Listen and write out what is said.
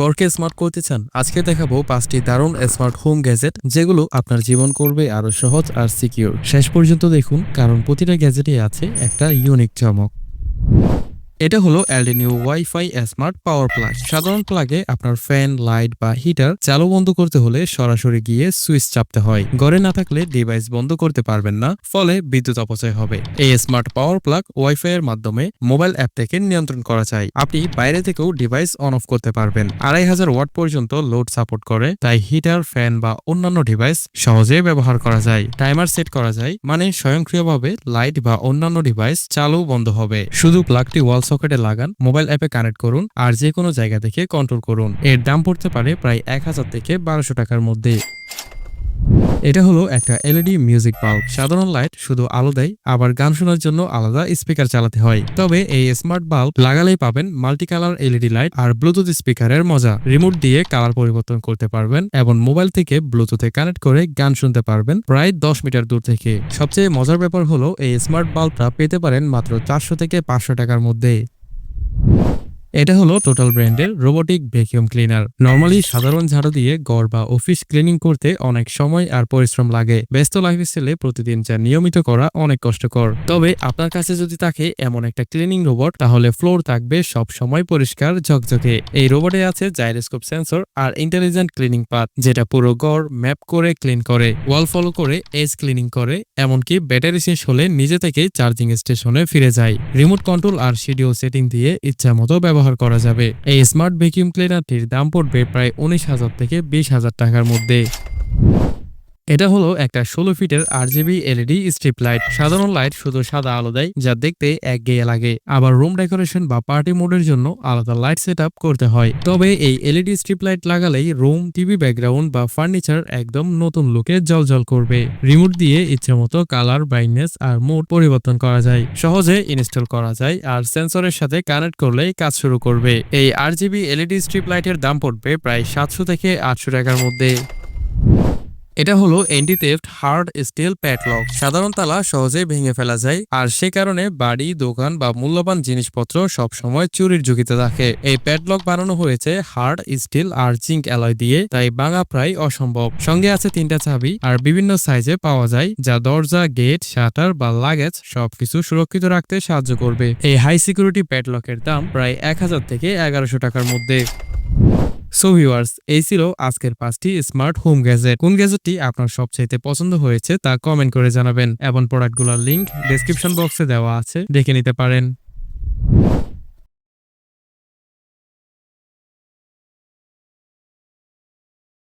গড়কে smart করতে চান, আজকে দেখাবো পাঁচটি দারুণ স্মার্ট হোম গ্যাজেট যেগুলো আপনার জীবন করবে আরও সহজ আর সিকিউর শেষ পর্যন্ত দেখুন, কারণ প্রতিটা গ্যাজেটে আছে একটা ইউনিক চমক। এটা হলো অ্যালডেনিউ ওয়াইফাই স্মার্ট পাওয়ার প্লাগ সাধারণ প্লাগে আপনার ফ্যান লাইট বা হিটার চালু বন্ধ করতে হলে সরাসরি গিয়ে সুইচ চাপতে হয়। ঘরে না থাকলে ডিভাইস বন্ধ করতে পারবেন না, ফলে বিদ্যুৎ অপচয় হবে। এই স্মার্ট পাওয়ার প্লাগ ওয়াইফাই এর মাধ্যমে মোবাইল অ্যাপ থেকে নিয়ন্ত্রণ করা যায়। আপনি বাইরে থেকেও ডিভাইস অন অফ করতে পারবেন। আড়াই হাজার ওয়াট পর্যন্ত লোড সাপোর্ট করে, তাই হিটার ফ্যান বা অন্যান্য ডিভাইস সহজে ব্যবহার করা যায়। টাইমার সেট করা যায় মানে স্বয়ংক্রিয়ভাবে লাইট বা অন্যান্য ডিভাইস চালু বন্ধ হবে। শুধু প্লাগটি ওয়াল সকেটে লাগান মোবাইল অ্যাপে কানেক্ট করুন, আর যে কোনো জায়গা থেকে কন্ট্রোল করুন। এর দাম পড়তে পারে প্রায় এক হাজার থেকে বারোশো টাকার মধ্যে। এটা হলো একটা এলইডি মিউজিক বাল্ব সাধারণ লাইট শুধু আলো দেয়, আবার গান শোনার জন্য আলাদা স্পিকার চালাতে হয়। তবে এই স্মার্ট বাল্ব লাগালেই পাবেন মাল্টি কালার এলইডি লাইট আর ব্লুটুথ স্পিকারের মজা। রিমোট দিয়ে কালার পরিবর্তন করতে পারবেন এবং মোবাইল থেকে ব্লুটুথে কানেক্ট করে গান শুনতে পারবেন প্রায় দশ মিটার দূর থেকে। সবচেয়ে মজার ব্যাপার হলো এই স্মার্ট বাল্বটা পেতে পারেন মাত্র চারশো থেকে পাঁচশো টাকার মধ্যে। এটা হলো টোটাল ব্র্যান্ডের রোবোটিক ভ্যাকিউম ক্লিনার নর্মালি সাধারণ ঝাড়ু দিয়ে গড় বা অফিস ক্লিনিং করতে অনেক সময় আর পরিশ্রম লাগে। ব্যস্ত লাইফ লাইফস্টাইলে প্রতিদিন যা নিয়মিত করা অনেক কষ্টকর। তবে আপনার কাছে যদি থাকে এমন একটা ক্লিনিং রোবট তাহলে ফ্লোর থাকবে সব সময় পরিষ্কার, ঝকঝকে। এই রোবটে আছে জাইরোস্কোপ সেন্সর আর ইন্টেলিজেন্ট ক্লিনিং পাথ যেটা পুরো গড় ম্যাপ করে ক্লিন করে ওয়াল ফলো করে এজ ক্লিনিং করে, এমনকি ব্যাটারি শেষ হলে নিজে থেকেই চার্জিং স্টেশনে ফিরে যায়। রিমোট কন্ট্রোল আর শিডিউল সেটিং দিয়ে ইচ্ছা মতো ব্যবহার করা যাবে। এই স্মার্ট ভ্যাকিউম ক্লিনারটির দাম পড়বে প্রায় উনিশ হাজার থেকে বিশ হাজার টাকার মধ্যে। এটা হলো একটা ষোলো ফিটের আর জিবি এলইডি স্ট্রিপ লাইট। সাধারণ লাইট শুধু সাদা আলো দেয়, যা দেখতে একঘেয়ে লাগে। আবার রুম ডেকোরেশন বা পার্টি মোডের জন্য আলাদা লাইট সেট করতে হয়। তবে এই এলইডি স্ট্রিপ লাইট লাগালেই রুম, টিভি ব্যাকগ্রাউন্ড বা ফার্নিচার একদম নতুন লুকে জলজল করবে। রিমোট দিয়ে ইচ্ছে মতো কালার, ব্রাইটনেস আর মোড পরিবর্তন করা যায়। সহজে ইনস্টল করা যায় আর সেন্সরের সাথে কানেক্ট করলেই কাজ শুরু করবে। এই আর জিবি এলইডি স্ট্রিপ লাইটের দাম পড়বে প্রায় সাতশো থেকে আটশো টাকার মধ্যে। এটা হলো থেফট হার্ড স্টিল প্যাটলক সাধারণ তালা সহজেই ভেঙে ফেলা যায়, আর সে কারণে বাড়ি, দোকান বা মূল্যবান জিনিসপত্র সব সময় চুরির ঝুঁকিতে থাকে। এই প্যাটলক বানানো হয়েছে হার্ড স্টিল আর জিঙ্ক অ্যালয় দিয়ে, তাই ভাঙা প্রায় অসম্ভব। সঙ্গে আছে তিনটা চাবি, আর বিভিন্ন সাইজে পাওয়া যায়, যা দরজা গেট শাটার বা লাগেজ সবকিছু সুরক্ষিত রাখতে সাহায্য করবে। এই হাই সিকিউরিটি প্যাডলকের দাম প্রায় এক হাজার থেকে এগারোশো টাকার মধ্যে। সো ভিউয়ার্স এই ছিল আজকের পাঁচটি স্মার্ট হোম গ্যাজেট কোন গ্যাজেটটি আপনার সবচাইতে পছন্দ হয়েছে তা কমেন্ট করে জানাবেন। এবং প্রোডাক্টগুলোর লিঙ্ক ডেসক্রিপশন বক্সে দেওয়া আছে, দেখে নিতে পারেন।